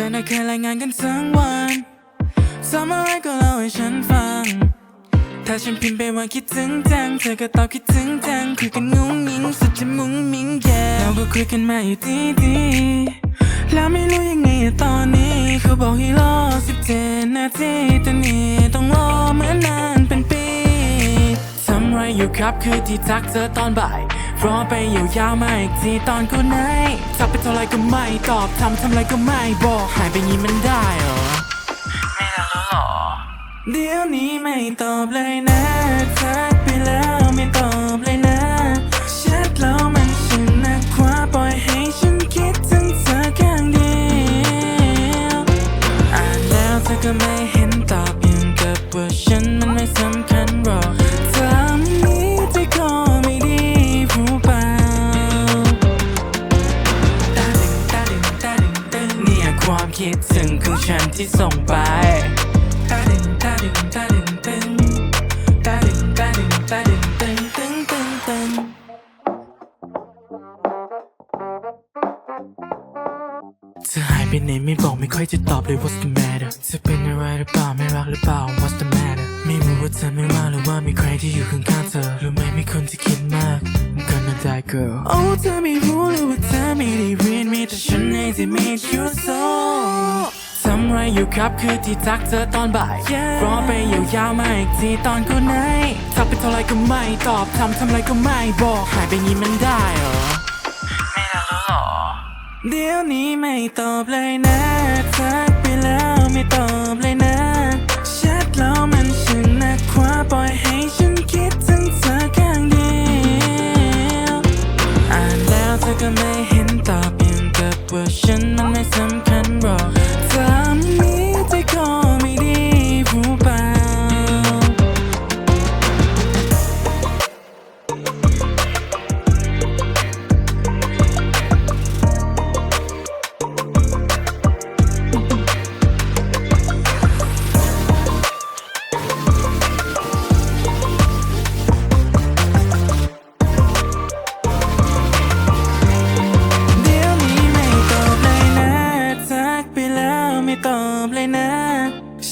ธอน่ะเคยรายงานกันทั้งวันสอนอะไรก็เล่าให้ฉันฟัง ถ้าฉันพิมพ์ไปว่าคิดถึงจัง เธอก็ตอบคิดถึงจัง คุยกันงุ้งงิ้งสุดจะมุ้งมิ้งแย่เราก็คุยกันมาอยู่ดีดีแล้วไม่รู้ยังไงตอนนี้เขาบอกให้รอสิบเจ็ดนาทีแต่นี่ต้องรอเหมือนนาน อยู่ครับคือที่ทักเธอตอนบ่ายรอไปยาวๆมาอีกทีตอนกูไหนทักไปเท่าไรก็ไม่ตอบทำทำไรก็ไม่บอกหายไปงี้มันได้เหรอไม่ได้แล้วหรอเดี๋ยวนี้ไม่ตอบเลยนะทักไปแล้วไม่ตอบ ความคิดถึงของฉันที่ส่งไปตาดึงตาดึงตาดึงตึงตาดึงตาดึงตาดึงตึงตึงตึงตึงเธอหายไปไหนไม่บอกไม่ค่อยจะตอบเลย What's the matter เธอเป็นอะไรหรือเปล่าไม่รักหรือเปล่า What's the matter ไม่รู้ว่าเธอไม่ว่าหรือว่ามีใครที่อยู่ข้างๆเธอรู้ไหมมีคนที่คิดมาก I'm gonna die girl โอ้เธอไม่รู้ ฉันเองที่ made you so ทำไรอยู่ครับคือที่ทักเธอตอนบ่าย รอไปยาวๆมาอีกทีตอนกูไหนทักไปเท่าไรก็ไม่ตอบทำทำไรก็ไม่บอกหายไปงี้มันได้เหรอ ไม่ได้แล้วหรอ เดี๋ยวนี้ไม่ตอบเลยนะทักไปแล้วไม่ตอบเลยนะแชทแล้วมันช่างหนักกว่าปล่อยให้ฉันคิดถึงเธอข้างเดียวอ่านแล้วเธอก็ไม่เห็นตอบยังกับ ว่าฉันมันไม่สำคัญหรอก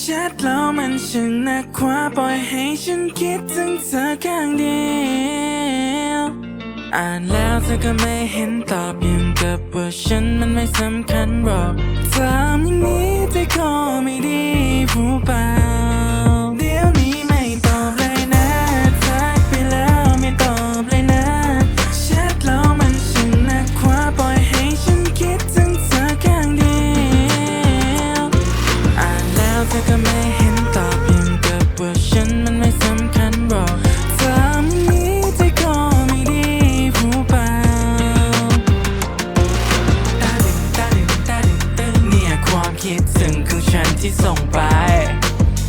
ชทแล้วมันช่างหนักกว่าปล่อยให้ฉันคิดถึงเธอข้างเดียวอ่านแล้วเธอก็ไม่เห็นตอบยังกับว่าฉันมันไม่สำคัญหรอกถามอย่างนี้ใจคอไม่ดีผู้เป ก็ไม่เห็นตอบยังกับว่าฉันมันไม่สำคัญหรอกทำอย่างนี้ใจคอไม่ดีผู้เปล่าตาดึงตาดึงตาดึงตึงเนี่ยความคิดถึงของฉันที่ส่งไป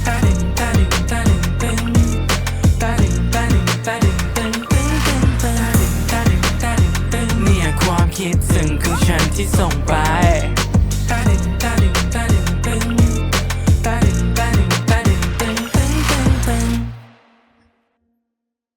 ตาดึงตาดึงตาดึงตึงตาดึงตาดึงตาดึงตึงตึงตึงตึงตาดึงตาดึงตาดึงตึงเนี่ยความคิดถึงของฉันที่ส่งไป